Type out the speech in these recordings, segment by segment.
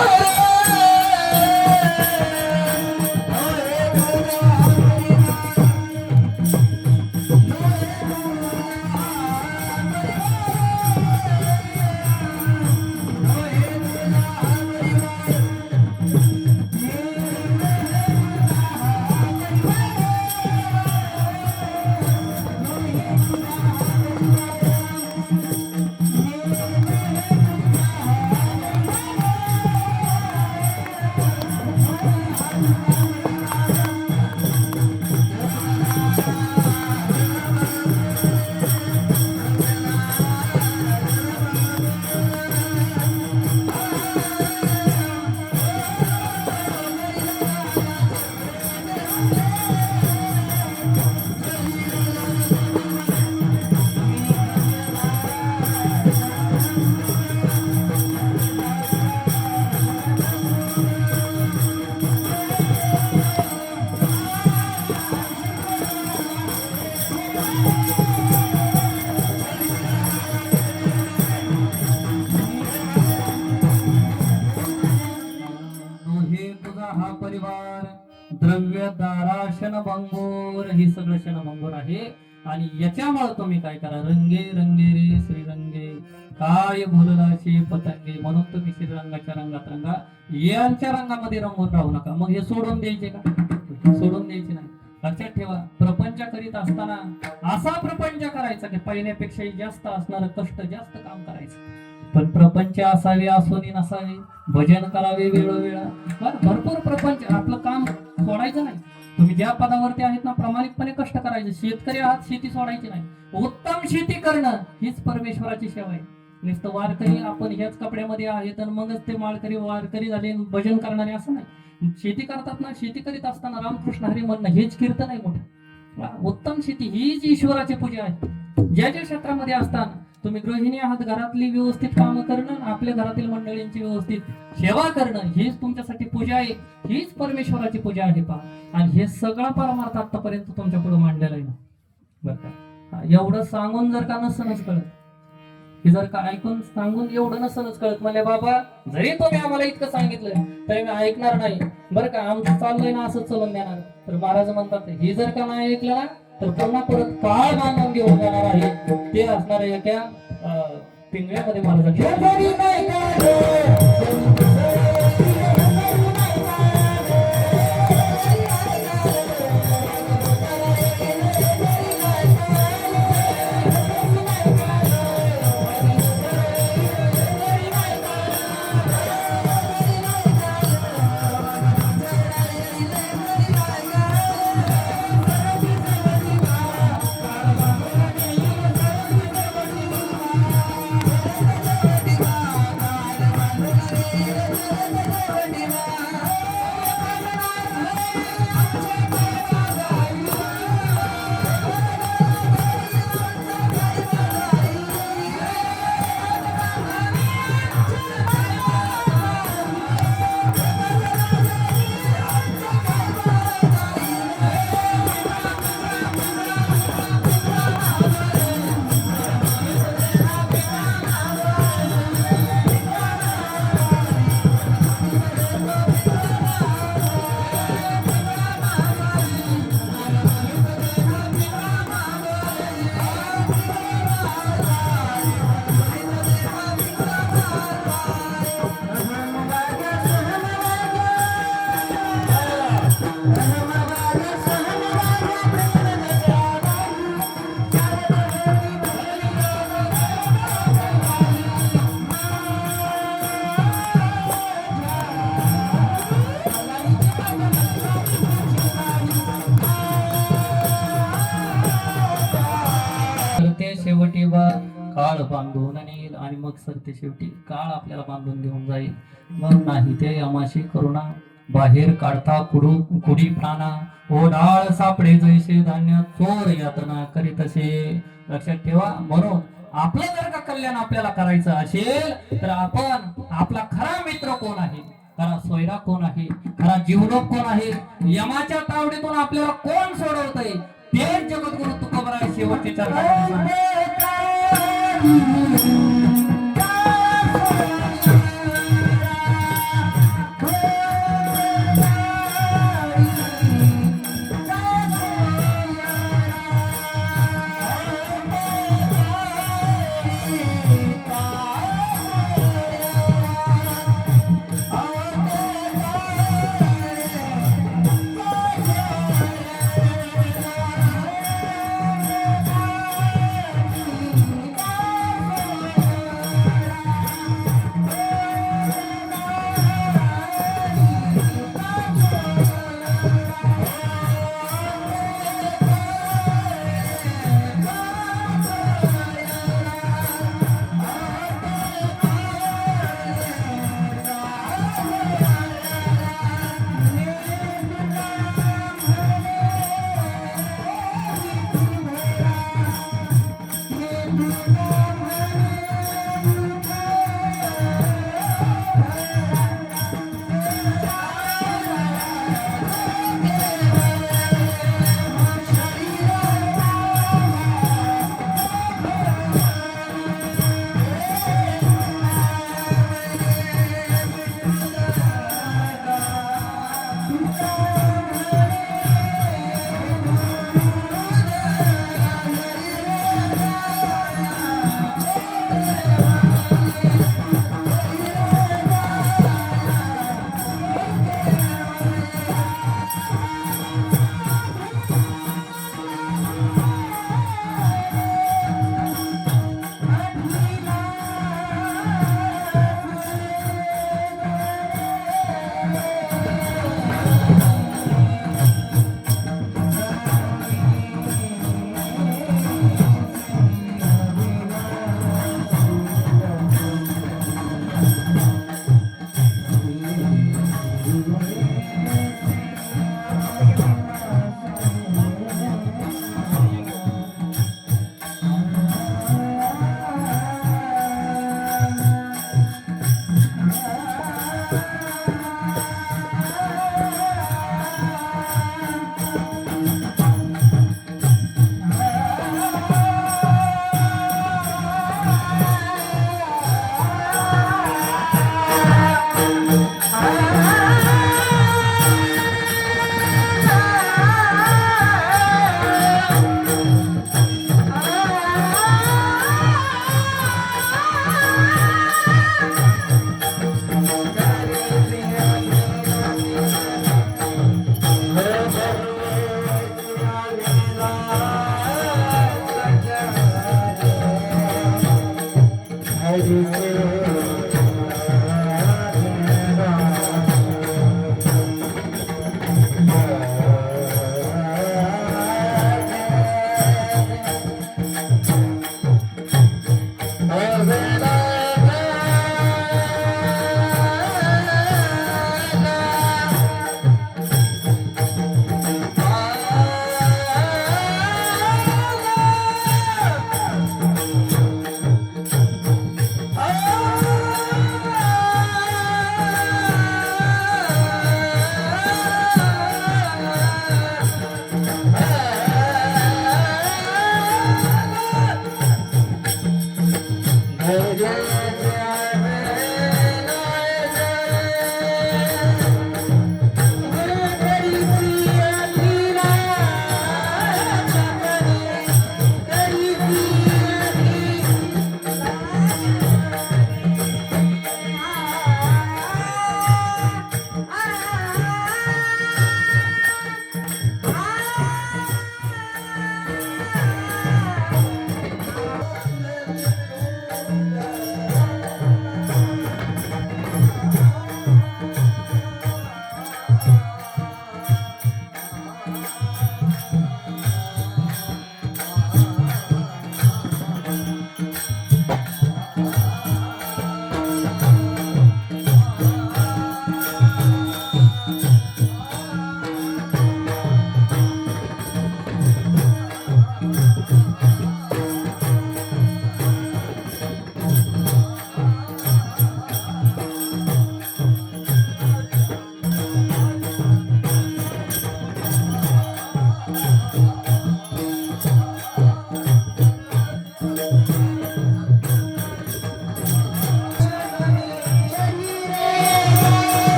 हे दाराशन हे सगळं क्षणभंगोर आहे. आणि याच्यामुळे तुम्ही काय करा? रंगे रंगे रे श्रीरंगे. काय बोललाशे पतंगे? म्हणून तुम्ही श्रीरंगाच्या रंगात रंगा. यांच्या रंगामध्ये रंगून राहू नका. मग हे सोडून द्यायचे का? सोडून द्यायचे नाही. लक्षात ठेवा. प्रपंच करीत असताना असा प्रपंच करायचा की पहिल्यापेक्षाही जास्त असणार कष्ट जास्त काम करायचं. पण प्रपंच असावे असोनी नसावे. भजन करावे वेळोवेळा. भरपूर प्रपंच. आपलं काम सोडायचं नाही. तुम्ही ज्या पदावरती आहेत ना प्रामाणिकपणे कष्ट करायचे. शेतकरी आहात शेती सोडायची नाही. उत्तम शेती करणं हीच परमेश्वराची सेवा आहे. नुसतं वारकरी आपण ह्याच कपड्यामध्ये आहे तर मगच ते माळकरी वारकरी झाले भजन करणारे असं नाही. शेती करतात ना शेती करीत असताना रामकृष्ण हरी म्हणणं हेच कीर्तन आहे मोठं. उत्तम शेती हीच ईश्वराची पूजा आहे. ज्या ज्या क्षेत्रामध्ये असताना तुम्ही गृहिणी आहात घरातली व्यवस्थित कामं करणं आपल्या घरातील मंडळींची व्यवस्थित सेवा करणं हीच तुमच्यासाठी पूजा आहे हीच परमेश्वराची पूजा आहे पहा. आणि हे सगळा परमार्थ आतापर्यंत तुमच्यापुढे मांडलेला आहे ना. बरं का? एवढं सांगून जर का नसनच कळत हे जर का ऐकून सांगून एवढं नसनच कळत म्हणजे बाबा जरी तुम्ही आम्हाला इतकं सांगितलं तरी मी ऐकणार नाही. बरं का आमचं चाललंय ना असंच चलून देणार. तर महाराज म्हणतात हे जर का नाही ऐकलं ना तर पुन्हा परत काळ बांधून घेऊन जाणार आहे? ते असणार आहे एका अं, पिंगळ्यामध्ये महाराजांनी आणि मग सर ते शेवटी काळ आपल्याला बांधून घेऊन जाईल. मग नाही ते यमाशी करुणा. बाहेर काढता कुडू कुडी प्राणा. ओ डाळ सापडे जैसे धान्य चोर यातना करीत असे. लक्षात ठेवा म्हणून आपलं जर का कल्याण आपल्याला करायचं असेल तर आपण आपला खरा मित्र कोण आहे? खरा सोयरा कोण आहे? खरा जीवलक कोण आहे? यमाच्या तावडीतून आपल्याला कोण सोडवतंय? तेच जगद्गुरु तुकोबराय शेवटचे चार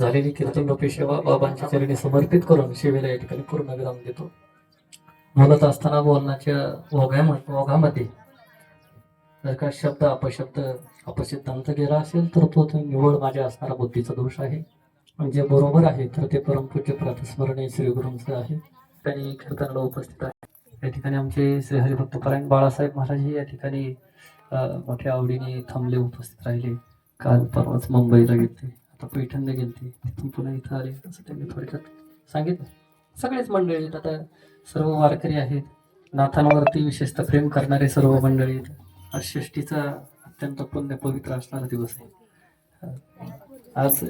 झालेली कीर्तन रूपी सेवा बाबांच्या चरणी समर्पित करून सेवेला या ठिकाणी पूर्ण विराम देतो. बोलत असताना बोलण्याच्या ओघामध्ये ओघामध्ये जर का शब्द अपशब्द अपसिद्धांत गेला असेल तर तो निवड माझ्या असणारा बुद्धीचा दोष आहे. आणि जे बरोबर आहे तर ते परमपूज्य प्रातस्मरणीय श्री गुरूंचं आहे. त्यांनी कीर्तनाला उपस्थित आहे. या ठिकाणी आमचे श्री हरिभक्तपरायण बाळासाहेब महाराज हे या ठिकाणी मोठ्या आवडीने थांबले उपस्थित राहिले. काल परवाच मुंबईला गेले. पैठणला गेलते. तिथून पुन्हा इथं आले. असं त्यांनी थोडक्यात सांगितलं. सगळेच मंडळी आहेत. आता सर्व वारकरी आहेत. नाथांवरती विशेषतः प्रेम करणारे सर्व मंडळी आहेत. आज षष्टीचा अत्यंत पुण्य पवित्र असणारा दिवस आहे. आज